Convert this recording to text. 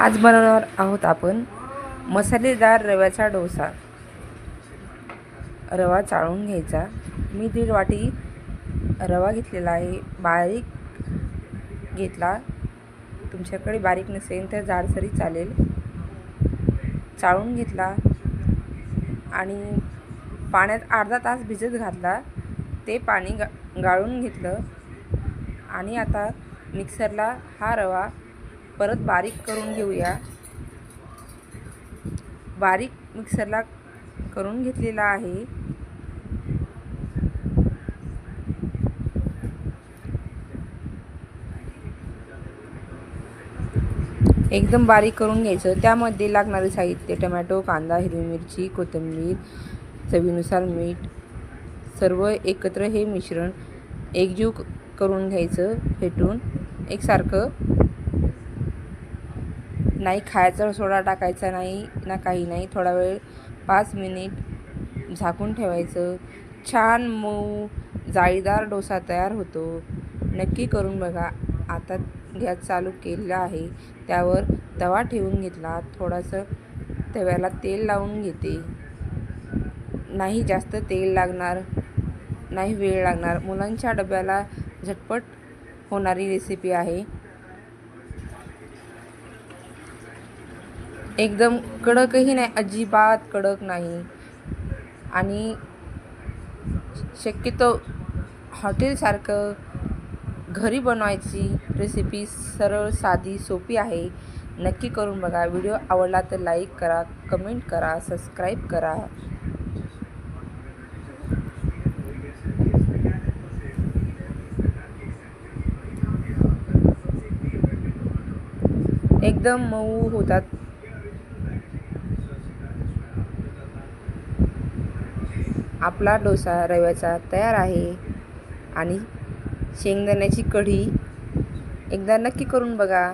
आज बनवणार आहोत आपण मसालेदार रव्याचा डोसा. रवा चाळून घ्यायचा. मी दीड वाटी रवा घेतलेला आहे. बारीक घेतला. तुमच्याकडे बारीक नसेल तर जाडसरी चालेल. चाळून घेतला. आणि पाण्यात अर्धा तास भिजत घातला. ते पाणी गा गाळून घेतलं. आणि आता मिक्सरला हा रवा परत बारीक करून घेऊया. बारीक मिक्सरला करून घेतलेला आहे. एकदम बारीक करून घ्यायचं. त्यामध्ये लागणारे साहित्य टमॅटो कांदा हिरवी मिरची कोथिंबीर चवीनुसार मीठ सर्व एकत्र हे मिश्रण एकजीव करून घ्यायचं फेटून एकसारखं नाही खायचा सोडा टाकायचा नाही ना काही नाही. थोडा वेळ पाच मिनिट झाकून ठेवायचं. छान मऊ जाळीदार डोसा तयार होतो. नक्की करून बघा. आता गॅस चालू केलेला आहे. त्यावर तवा ठेवून घेतला. थोडंसं तव्याला तेल लावून घेते. नाही जास्त तेल लागणार नाही वेळ लागणार. मुलांच्या डब्याला झटपट होणारी रेसिपी आहे. एकदम कडकही नाही अजिबात कडक नाही. आणि शक्यतो हॉटेलसारखं घरी बनवायची रेसिपी सरळ साधी सोपी आहे. नक्की करून बघा. व्हिडिओ आवडला तर लाईक करा कमेंट करा सबस्क्राईब करा. एकदम मऊ होतात. आपला डोसा रव्याचा तयार आहे. आणि शेंगदाण्याची कढी एकदा नक्की करून बघा.